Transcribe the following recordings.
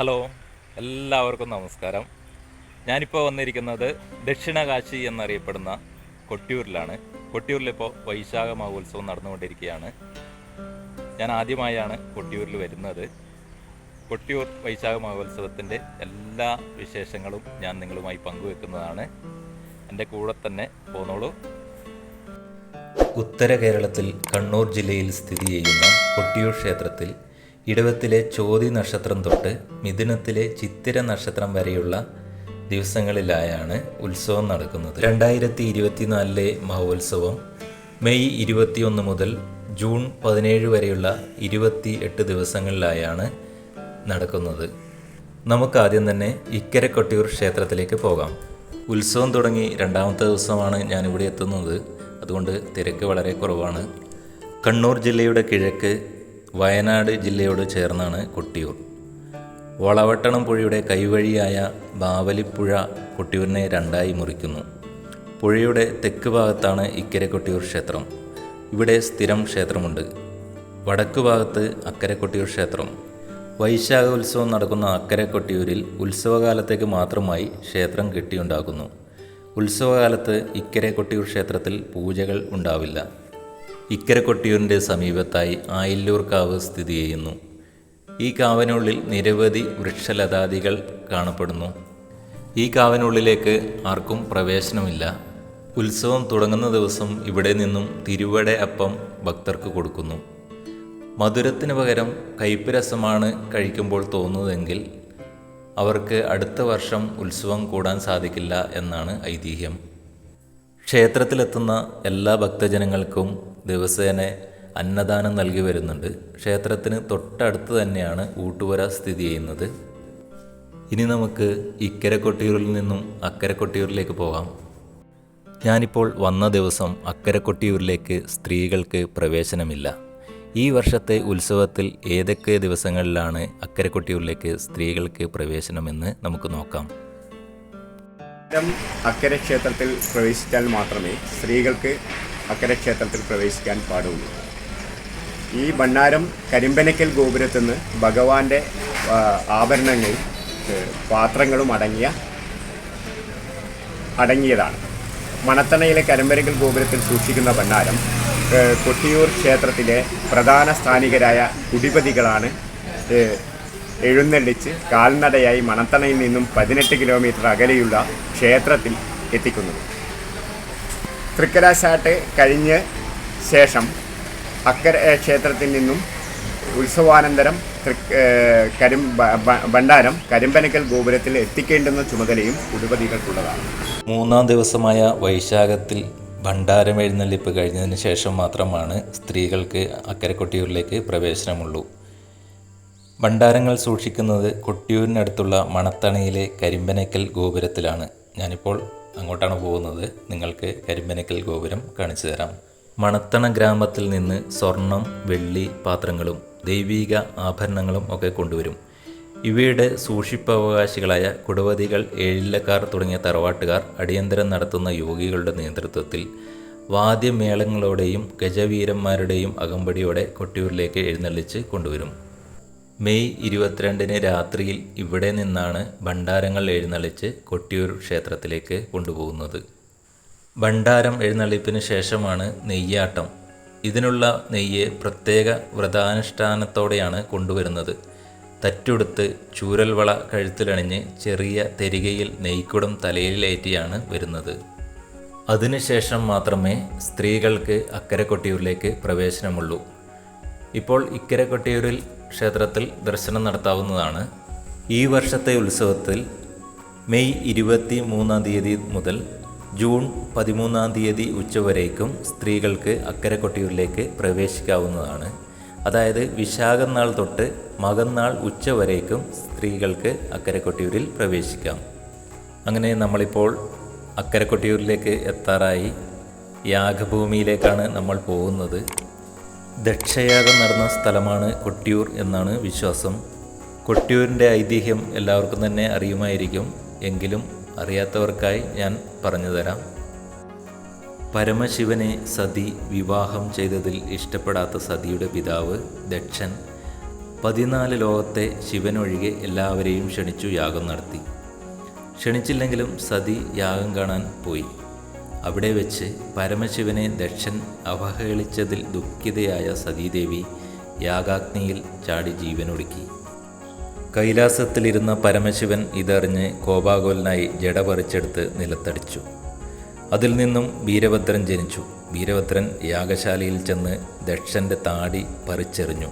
Hello എല്ലാവർക്കും നമസ്കാരം. ഞാനിപ്പോൾ വന്നിരിക്കുന്നത് ദക്ഷിണകാശി എന്നറിയപ്പെടുന്ന കൊട്ടിയൂരിലാണ്. കൊട്ടിയൂരിലിപ്പോൾ വൈശാഖ മഹോത്സവം നടന്നുകൊണ്ടിരിക്കുകയാണ്. ഞാൻ ആദ്യമായാണ് കൊട്ടിയൂരിൽ വരുന്നത്. കൊട്ടിയൂർ വൈശാഖ മഹോത്സവത്തിന്റെ എല്ലാ വിശേഷങ്ങളും ഞാൻ നിങ്ങളുമായി പങ്കുവെക്കുന്നതാണ്. എന്റെ കൂടെ തന്നെ പോന്നോളൂ. ഉത്തര കേരളത്തിൽ കണ്ണൂർ ജില്ലയിൽ സ്ഥിതി ചെയ്യുന്ന കൊട്ടിയൂർ ക്ഷേത്രത്തിൽ ഇടവത്തിലെ ചോതി നക്ഷത്രം തൊട്ട് മിഥുനത്തിലെ ചിത്തിര നക്ഷത്രം വരെയുള്ള ദിവസങ്ങളിലായാണ് ഉത്സവം നടക്കുന്നത്. രണ്ടായിരത്തി ഇരുപത്തിനാലിലെ മഹോത്സവം മെയ് ഇരുപത്തിയൊന്ന് മുതൽ ജൂൺ പതിനേഴ് വരെയുള്ള ഇരുപത്തി എട്ട് ദിവസങ്ങളിലായാണ് നടക്കുന്നത്. നമുക്കാദ്യം തന്നെ ഇക്കര കൊട്ടിയൂർ ക്ഷേത്രത്തിലേക്ക് പോകാം. ഉത്സവം തുടങ്ങി രണ്ടാമത്തെ ദിവസമാണ് ഞാനിവിടെ എത്തുന്നത്. അതുകൊണ്ട് തിരക്ക് വളരെ കുറവാണ്. കണ്ണൂർ ജില്ലയുടെ കിഴക്ക് വയനാട് ജില്ലയോട് ചേർന്നാണ് കൊട്ടിയൂർ. വളവട്ടണം പുഴയുടെ കൈവഴിയായ ബാവലിപ്പുഴ കൊട്ടിയൂരിനെ രണ്ടായി മുറിക്കുന്നു. പുഴയുടെ തെക്ക് ഭാഗത്താണ് ഇക്കരെ കൊട്ടിയൂർ ക്ഷേത്രം. ഇവിടെ സ്ഥിരം ക്ഷേത്രമുണ്ട്. വടക്ക് ഭാഗത്ത് അക്കരെ കൊട്ടിയൂർ ക്ഷേത്രം. വൈശാഖ ഉത്സവം നടക്കുന്ന അക്കരെ കൊട്ടിയൂരിൽ ഉത്സവകാലത്തേക്ക് മാത്രമായി ക്ഷേത്രം കെട്ടിയുണ്ടാക്കുന്നു. ഉത്സവകാലത്ത് ഇക്കരെ കൊട്ടിയൂർ ക്ഷേത്രത്തിൽ പൂജകൾ ഉണ്ടാവില്ല. ഇക്കരെ കൊട്ടിയൂരിന്റെ സമീപത്തായി ആയില്ലൂർ കാവ് സ്ഥിതി ചെയ്യുന്നു. ഈ കാവിനുള്ളിൽ നിരവധി വൃക്ഷലതാദികൾ കാണപ്പെടുന്നു. ഈ കാവിനുള്ളിലേക്ക് ആർക്കും പ്രവേശനമില്ല. ഉത്സവം തുടങ്ങുന്ന ദിവസം ഇവിടെ നിന്നും തിരുവട അപ്പം ഭക്തർക്ക് കൊടുക്കുന്നു. മധുരത്തിന് പകരം കയ്പ് രസമാണ് കഴിക്കുമ്പോൾ തോന്നുന്നതെങ്കിൽ അവർക്ക് അടുത്ത വർഷം ഉത്സവം കൂടാൻ സാധിക്കില്ല എന്നാണ് ഐതിഹ്യം. ക്ഷേത്രത്തിലെത്തുന്ന എല്ലാ ഭക്തജനങ്ങൾക്കും ദിവസേന അന്നദാനം നൽകി വരുന്നുണ്ട്. ക്ഷേത്രത്തിന് തൊട്ടടുത്ത് തന്നെയാണ് ഊട്ടുപുര സ്ഥിതി ചെയ്യുന്നത്. ഇനി നമുക്ക് ഇക്കരെ കൊട്ടിയൂരിൽ നിന്നും അക്കരെ കൊട്ടിയൂരിലേക്ക് പോകാം. ഞാനിപ്പോൾ വന്ന ദിവസം അക്കരെ കൊട്ടിയൂരിലേക്ക് സ്ത്രീകൾക്ക് പ്രവേശനമില്ല. ഈ വർഷത്തെ ഉത്സവത്തിൽ ഏതൊക്കെ ദിവസങ്ങളിലാണ് അക്കരെ കൊട്ടിയൂരിലേക്ക് സ്ത്രീകൾക്ക് പ്രവേശനമെന്ന് നമുക്ക് നോക്കാം. അക്കരെ ക്ഷേത്രത്തിൽ പ്രവേശിച്ചാൽ മാത്രമേ സ്ത്രീകൾക്ക് അക്കരെ ക്ഷേത്രത്തിൽ പ്രവേശിക്കാൻ പാടുള്ളൂ. ഈ ഭണ്ണാരം കരിമ്പനക്കൽ ഗോപുരത്തിൽ നിന്ന് ഭഗവാന്റെ ആഭരണങ്ങളും പാത്രങ്ങളും അടങ്ങിയ അടങ്ങിയതാണ്. മണത്തണയിലെ കരിമ്പനക്കൽ ഗോപുരത്തിൽ സൂക്ഷിക്കുന്ന ഭണ്ണാരം കൊട്ടിയൂർ ക്ഷേത്രത്തിലെ പ്രധാന സ്ഥാനികരായ കുടിപതികളാണ് എഴുന്നള്ളിച്ച് കാൽനടയായി മണത്തണയിൽ നിന്നും പതിനെട്ട് കിലോമീറ്റർ അകലെയുള്ള ക്ഷേത്രത്തിൽ എത്തിക്കുന്നത് തൃക്കരാശാട്ട് കഴിഞ്ഞ ശേഷം അക്കര ക്ഷേത്രത്തിൽ നിന്നും ഉത്സവാനന്തരം കരിം ഭണ്ഡാരം കരിമ്പനക്കൽ ഗോപുരത്തിൽ എത്തിക്കേണ്ടുന്ന ചുമതലയും കുടിപതികൾക്കുള്ളതാണ് മൂന്നാം ദിവസമായ വൈശാഖത്തിൽ ഭണ്ഡാരം എഴുന്നള്ളിപ്പ് കഴിഞ്ഞതിന് ശേഷം മാത്രമാണ് സ്ത്രീകൾക്ക് അക്കരക്കൊട്ടിയൂരിലേക്ക് പ്രവേശനമുള്ളൂ. ഭണ്ഡാരങ്ങൾ സൂക്ഷിക്കുന്നത് കൊട്ടിയൂരിനടുത്തുള്ള മണത്തണയിലെ കരിമ്പനക്കൽ ഗോപുരത്തിലാണ്. ഞാനിപ്പോൾ അങ്ങോട്ടാണ് പോകുന്നത്. നിങ്ങൾക്ക് കരിമ്പനക്കൽ ഗോപുരം കാണിച്ചു തരാം. മണത്തണ ഗ്രാമത്തിൽ നിന്ന് സ്വർണം വെള്ളി പാത്രങ്ങളും ദൈവീക ആഭരണങ്ങളും ഒക്കെ കൊണ്ടുവരും. ഇവയുടെ സൂക്ഷിപ്പവകാശികളായ കുടവതികൾ ഏഴില്ലക്കാർ തുടങ്ങിയ തറവാട്ടുകാർ അടിയന്തരം നടത്തുന്ന യോഗികളുടെ നേതൃത്വത്തിൽ വാദ്യമേളങ്ങളോടെയും ഗജവീരന്മാരുടെയും അകമ്പടിയോടെ കൊട്ടിയൂരിലേക്ക് എഴുന്നള്ളിച്ച് കൊണ്ടുവരും. മെയ് ഇരുപത്തിരണ്ടിന് രാത്രിയിൽ ഇവിടെ നിന്നാണ് ഭണ്ഡാരങ്ങൾ എഴുന്നള്ളിച്ച് കൊട്ടിയൂർ ക്ഷേത്രത്തിലേക്ക് കൊണ്ടുപോകുന്നത്. ഭണ്ഡാരം എഴുന്നള്ളിപ്പിന് ശേഷമാണ് നെയ്യാട്ടം. ഇതിനുള്ള നെയ്യ് പ്രത്യേക വ്രതാനുഷ്ഠാനത്തോടെയാണ് കൊണ്ടുവരുന്നത്. തറ്റുടുത്ത് ചൂരൽവള കഴുത്തിലണിഞ്ഞ് ചെറിയ തെരികയിൽ നെയ്ക്കുടം തലയിലേറ്റിയാണ് വരുന്നത്. അതിനുശേഷം മാത്രമേ സ്ത്രീകൾക്ക് അക്കരെ കൊട്ടിയൂരിലേക്ക് പ്രവേശനമുള്ളൂ. ഇപ്പോൾ ഇക്കരെ കൊട്ടിയൂരിൽ ക്ഷേത്രത്തിൽ ദർശനം നടത്താവുന്നതാണ്. ഈ വർഷത്തെ ഉത്സവത്തിൽ മെയ് ഇരുപത്തി മൂന്നാം തീയതി മുതൽ ജൂൺ പതിമൂന്നാം തീയതി ഉച്ചവരേക്കും സ്ത്രീകൾക്ക് അക്കരെ കൊട്ടിയൂരിലേക്ക് പ്രവേശിക്കാവുന്നതാണ്. അതായത് വിശാഖനാൾ തൊട്ട് മകന്നാൾ ഉച്ചവരേക്കും സ്ത്രീകൾക്ക് അക്കരെ കൊട്ടിയൂരിൽ പ്രവേശിക്കാം. അങ്ങനെ നമ്മളിപ്പോൾ അക്കരെ കൊട്ടിയൂരിലേക്ക് എത്താറായി. യാഗഭൂമിയിലേക്കാണ് നമ്മൾ പോകുന്നത്. ദക്ഷയാഗം നടന്ന സ്ഥലമാണ് കൊട്ടിയൂർ എന്നാണ് വിശ്വാസം. കൊട്ടിയൂരിന്റെ ഐതിഹ്യം എല്ലാവർക്കും തന്നെ അറിയുമായിരിക്കും. എങ്കിലും അറിയാത്തവർക്കായി ഞാൻ പറഞ്ഞു തരാം. പരമശിവനെ സതി വിവാഹം ചെയ്തതിൽ ഇഷ്ടപ്പെടാത്ത സതിയുടെ പിതാവ് ദക്ഷൻ പതിനാല് ലോകത്തെ ശിവനൊഴികെ എല്ലാവരെയും ക്ഷണിച്ചു യാഗം നടത്തി. ക്ഷണിച്ചില്ലെങ്കിലും സതി യാഗം കാണാൻ പോയി. അവിടെ വെച്ച് പരമശിവനെ ദക്ഷൻ അവഹേളിച്ചതിൽ ദുഃഖിതയായ സതീദേവി യാഗാഗ്നിയിൽ ചാടി ജീവനൊടുക്കി. കൈലാസത്തിലിരുന്ന പരമശിവൻ ഇതറിഞ്ഞ് കോപാകുലനായി ജട പറിച്ചെടുത്ത് നിലത്തടിച്ചു. അതിൽ നിന്നും വീരഭദ്രൻ ജനിച്ചു. വീരഭദ്രൻ യാഗശാലയിൽ ചെന്ന് ദക്ഷന്റെ താടി പറിച്ചെറിഞ്ഞു.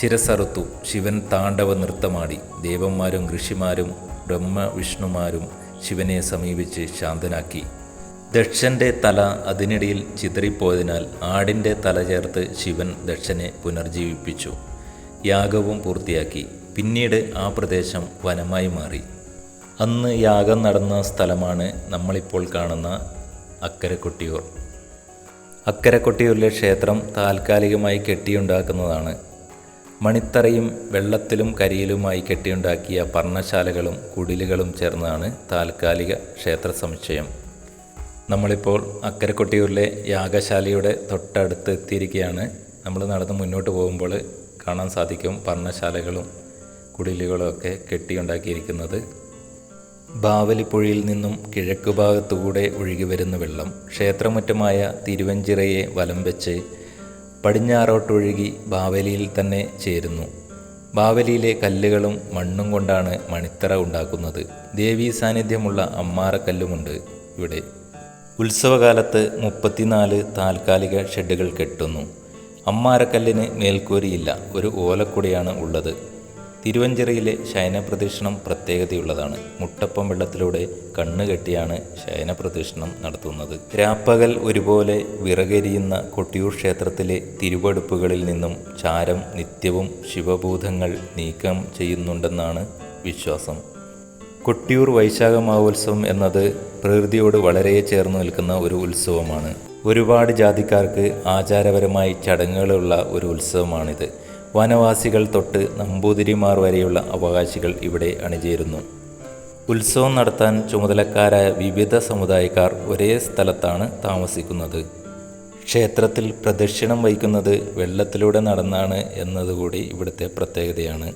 ശിരസറുത്തു ശിവൻ താണ്ഡവ നൃത്തമാടി. ദേവന്മാരും ഋഷിമാരും ബ്രഹ്മവിഷ്ണുമാരും ശിവനെ സമീപിച്ച് ശാന്തനാക്കി. ദക്ഷന്റെ തല അതിനിടയിൽ ചിതറിപ്പോയതിനാൽ ആടിന്റെ തല ചേർത്ത് ശിവൻ ദക്ഷനെ പുനർജീവിപ്പിച്ചു. യാഗവും പൂർത്തിയാക്കി. പിന്നീട് ആ പ്രദേശം വനമായി മാറി. അന്ന് യാഗം നടന്ന സ്ഥലമാണ് നമ്മളിപ്പോൾ കാണുന്ന അക്കരക്കൊട്ടിയൂർ. അക്കരക്കൊട്ടിയൂരിലെ ക്ഷേത്രം താൽക്കാലികമായി കെട്ടിയുണ്ടാക്കുന്നതാണ്. മണിത്തറയും വെള്ളത്തിലും കരിയിലുമായി കെട്ടിയുണ്ടാക്കിയ പർണശാലകളും കുടിലുകളും ചേർന്നാണ് താൽക്കാലിക ക്ഷേത്ര സമുച്ചയം നമ്മളിപ്പോൾ അക്കരെ കൊട്ടിയൂരിലെ യാഗശാലയുടെ തൊട്ടടുത്ത് എത്തിയിരിക്കുകയാണ്. നമ്മൾ നടന്ന് മുന്നോട്ട് പോകുമ്പോൾ കാണാൻ സാധിക്കും പർണശാലകളും കുടിലുകളും ഒക്കെ കെട്ടിയുണ്ടാക്കിയിരിക്കുന്നത്. ബാവലിപ്പുഴയിൽ നിന്നും കിഴക്ക് ഭാഗത്തുകൂടെ ഒഴുകി വരുന്ന വെള്ളം ക്ഷേത്രമുറ്റമായ തിരുവഞ്ചിറയെ വലം വെച്ച് പടിഞ്ഞാറോട്ടൊഴുകി ബാവലിയിൽ തന്നെ ചേരുന്നു. ബാവലിയിലെ കല്ലുകളും മണ്ണും കൊണ്ടാണ് മണിത്തറ ഉണ്ടാക്കുന്നത്. ദേവീ സാന്നിധ്യമുള്ള അമ്മാറക്കല്ലുമുണ്ട് ഇവിടെ. ഉത്സവകാലത്ത് മുപ്പത്തിനാല് താൽക്കാലിക ഷെഡുകൾ കെട്ടുന്നു. അമ്മാരക്കല്ലിന് മേൽക്കൂരിയില്ല ഒരു ഓലക്കുടിയാണ് ഉള്ളത്. തിരുവഞ്ചിറയിലെ ശയനപ്രദക്ഷിണം പ്രത്യേകതയുള്ളതാണ്. മുട്ടപ്പം വെള്ളത്തിലൂടെ കണ്ണുകെട്ടിയാണ് ശയനപ്രദക്ഷിണം നടത്തുന്നത്. രാപ്പകൽ ഒരുപോലെ വിറകരിയുന്ന കൊട്ടിയൂർ ക്ഷേത്രത്തിലെ തിരുവടുപ്പുകളിൽ നിന്നും ചാരം നിത്യവും ശിവഭൂതങ്ങൾ നീക്കം ചെയ്യുന്നുണ്ടെന്നാണ് വിശ്വാസം. കൊട്ടിയൂർ വൈശാഖ മഹോത്സവം എന്നത് പ്രകൃതിയോട് വളരെ ചേർന്ന് നിൽക്കുന്ന ഒരു ഉത്സവമാണ്. ഒരുപാട് ജാതിക്കാർക്ക് ആചാരപരമായി ചടങ്ങുകളുള്ള ഒരു ഉത്സവമാണിത്. വനവാസികൾ തൊട്ട് നമ്പൂതിരിമാർ വരെയുള്ള അവകാശികൾ ഇവിടെ അണിചേരുന്നു. ഉത്സവം നടത്താൻ ചുമതലക്കാരായ വിവിധ സമുദായക്കാർ ഒരേ സ്ഥലത്താണ് താമസിക്കുന്നത്. ക്ഷേത്രത്തിൽ പ്രദക്ഷിണം വഹിക്കുന്നത് വെള്ളത്തിലൂടെ നടന്നാണ് എന്നതുകൂടി ഇവിടുത്തെ പ്രത്യേകതയാണ്.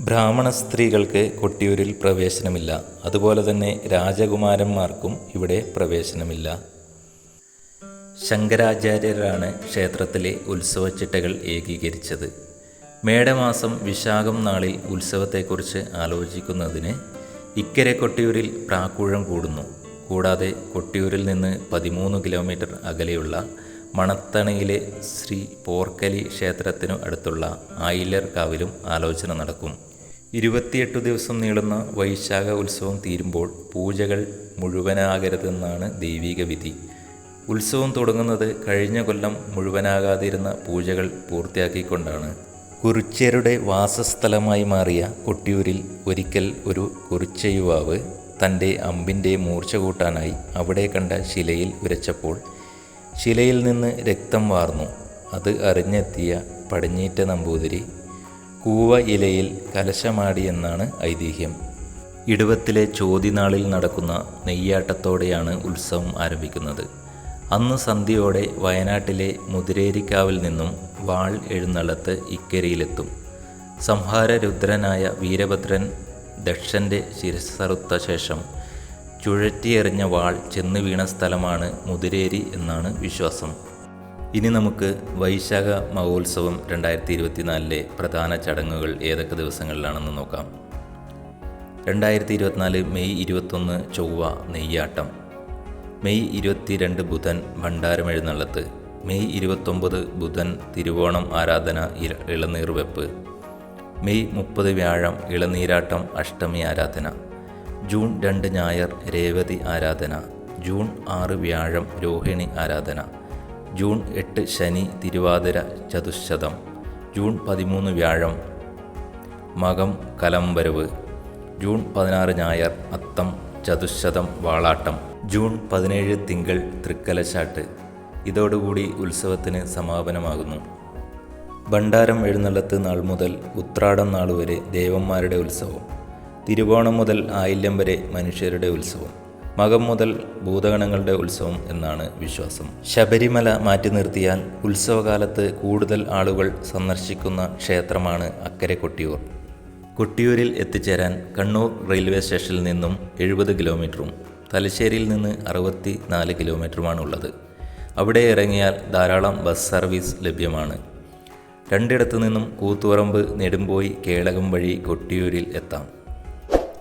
ബ്രാഹ്മണ സ്ത്രീകൾക്ക് കൊട്ടിയൂരിൽ പ്രവേശനമില്ല. അതുപോലെ തന്നെ രാജകുമാരന്മാർക്കും ഇവിടെ പ്രവേശനമില്ല. ശങ്കരാചാര്യരാണ് ക്ഷേത്രത്തിലെ ഉത്സവച്ചിട്ടകൾ ഏകീകരിച്ചത്. മേടമാസം വിശാഖം നാളിൽ ഉത്സവത്തെക്കുറിച്ച് ആലോചിക്കുന്നതിന് ഇക്കരെ കൊട്ടിയൂരിൽ പ്രാക്കുഴം കൂടുന്നു. കൂടാതെ കൊട്ടിയൂരിൽ നിന്ന് പതിമൂന്ന് കിലോമീറ്റർ അകലെയുള്ള മണത്തണയിലെ ശ്രീ പോർക്കലി ക്ഷേത്രത്തിനു അടുത്തുള്ള ആയിലർ കാവിലും ആലോചന നടക്കും. ഇരുപത്തിയെട്ട് ദിവസം നീളുന്ന വൈശാഖ ഉത്സവം തീരുമ്പോൾ പൂജകൾ മുഴുവനാകരുതെന്നാണ് ദൈവിക വിധി. ഉത്സവം തുടങ്ങുന്നത് കഴിഞ്ഞ കൊല്ലം മുഴുവനാകാതിരുന്ന പൂജകൾ പൂർത്തിയാക്കിക്കൊണ്ടാണ്. കുറിച്യരുടെ വാസസ്ഥലമായി മാറിയ കൊട്ടിയൂരിൽ ഒരിക്കൽ ഒരു കുറിച്ച യുവാവ് തന്റെ അമ്പിന്റെ മൂർച്ച കൂട്ടാനായി അവിടെ കണ്ട ശിലയിൽ ഉരച്ചപ്പോൾ ശിലയിൽ നിന്ന് രക്തം വാർന്നു. അത് അറിഞ്ഞെത്തിയ പടിഞ്ഞീറ്റ നമ്പൂതിരി കൂവ ഇലയിൽ കലശമാടിയെന്നാണ് ഐതിഹ്യം. ഇടുവത്തിലെ ചോതിനാളിൽ നടക്കുന്ന നെയ്യാട്ടത്തോടെയാണ് ഉത്സവം ആരംഭിക്കുന്നത്. അന്ന് സന്ധ്യയോടെ വയനാട്ടിലെ മുതിരേരിക്കാവിൽ നിന്നും വാൾ എഴുന്നള്ളത്ത് ഇക്കരയിലെത്തും. സംഹാരരുദ്രനായ വീരഭദ്രൻ ദക്ഷന്റെ ശിരസറുത്ത ശേഷം ചുഴറ്റിയെറിഞ്ഞ വാൾ ചെന്ന് വീണ സ്ഥലമാണ് മുതിരേരി എന്നാണ് വിശ്വാസം. ഇനി നമുക്ക് വൈശാഖ മഹോത്സവം രണ്ടായിരത്തി ഇരുപത്തിനാലിലെ പ്രധാന ചടങ്ങുകൾ ഏതൊക്കെ ദിവസങ്ങളിലാണെന്ന് നോക്കാം. രണ്ടായിരത്തി ഇരുപത്തിനാല് മെയ് ഇരുപത്തൊന്ന് ചൊവ്വ നെയ്യാട്ടം. മെയ് ഇരുപത്തിരണ്ട് ബുധൻ ഭണ്ഡാരമെഴുന്നള്ളത്ത് മെയ് ഇരുപത്തൊമ്പത് ബുധൻ തിരുവോണം ആരാധന ഇളനീർ വെപ്പ് മെയ് മുപ്പത് വ്യാഴം ഇളനീരാട്ടം അഷ്ടമി ആരാധന. ജൂൺ രണ്ട് ഞായർ രേവതി ആരാധന. ജൂൺ ആറ് വ്യാഴം രോഹിണി ആരാധന. ജൂൺ എട്ട് ശനി തിരുവാതിര ചതുശതം ജൂൺ പതിമൂന്ന് വ്യാഴം മകം കലംവരവ് ജൂൺ പതിനാറ് ഞായർ അത്തം ചതുശതം വാളാട്ടം ജൂൺ പതിനേഴ് തിങ്കൾ തൃക്കലശാട്ട്. ഇതോടുകൂടി ഉത്സവത്തിന് സമാപനമാകുന്നു. ഭണ്ഡാരം എഴുന്നള്ളത്ത് നാൾ മുതൽ ഉത്രാടം നാൾ വരെ ദേവന്മാരുടെ ഉത്സവം തിരുവോണം മുതൽ ആയില്യം വരെ മനുഷ്യരുടെ ഉത്സവം. മകം മുതൽ ഭൂതഗണങ്ങളുടെ ഉത്സവം എന്നാണ് വിശ്വാസം. ശബരിമല മാറ്റി നിർത്തിയാൽ ഉത്സവകാലത്ത് കൂടുതൽ ആളുകൾ സന്ദർശിക്കുന്ന ക്ഷേത്രമാണ് അക്കരെ കൊട്ടിയൂർ. കൊട്ടിയൂരിൽ എത്തിച്ചേരാൻ കണ്ണൂർ റെയിൽവേ സ്റ്റേഷനിൽ നിന്നും എഴുപത് കിലോമീറ്ററും തലശ്ശേരിയിൽ നിന്ന് അറുപത്തി നാല് കിലോമീറ്ററുമാണുള്ളത്. അവിടെ ഇറങ്ങിയാൽ ധാരാളം ബസ് സർവീസ് ലഭ്യമാണ്. രണ്ടിടത്തു നിന്നും കൂത്തുപറമ്പ് നെടുമ്പോയി കേളകം വഴി കൊട്ടിയൂരിൽ എത്താം.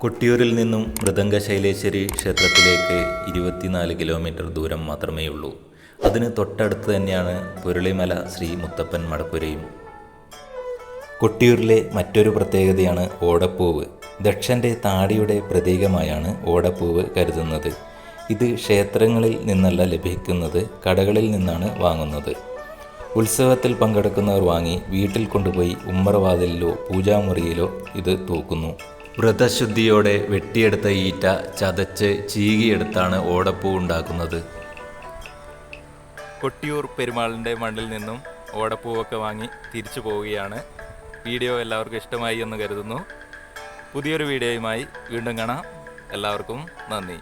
കൊട്ടിയൂരിൽ നിന്നും മൃദംഗശൈലേശ്വരി ക്ഷേത്രത്തിലേക്ക് ഇരുപത്തിനാല് കിലോമീറ്റർ ദൂരം മാത്രമേ ഉള്ളൂ അതിന് തൊട്ടടുത്ത് തന്നെയാണ് പുരളിമല ശ്രീ മുത്തപ്പൻ മടപ്പുരയും. കൊട്ടിയൂരിലെ മറ്റൊരു പ്രത്യേകതയാണ് ഓടപ്പൂവ്. ദക്ഷന്റെ താടിയുടെ പ്രതീകമായാണ് ഓടപ്പൂവ് കരുതുന്നത്. ഇത് ക്ഷേത്രങ്ങളിൽ നിന്നല്ല ലഭിക്കുന്നത് കടകളിൽ നിന്നാണ് വാങ്ങുന്നത്. ഉത്സവത്തിൽ പങ്കെടുക്കുന്നവർ വാങ്ങി വീട്ടിൽ കൊണ്ടുപോയി ഉമ്മറവാതിലിലോ പൂജാമുറിയിലോ ഇത് തൂക്കുന്നു. വ്രതശുദ്ധിയോടെ വെട്ടിയെടുത്ത ഈറ്റ ചതച്ച് ചീകിയെടുത്താണ് ഓടപ്പൂ ഉണ്ടാക്കുന്നത്. കൊട്ടിയൂർ പെരുമാളിന്റെ മണ്ണിൽ നിന്നും ഓടപ്പൂവൊക്കെ വാങ്ങി തിരിച്ചു പോവുകയാണ്. വീഡിയോ എല്ലാവർക്കും ഇഷ്ടമായി എന്ന് കരുതുന്നു. പുതിയൊരു വീഡിയോയുമായി വീണ്ടും കാണാം. എല്ലാവർക്കും നന്ദി.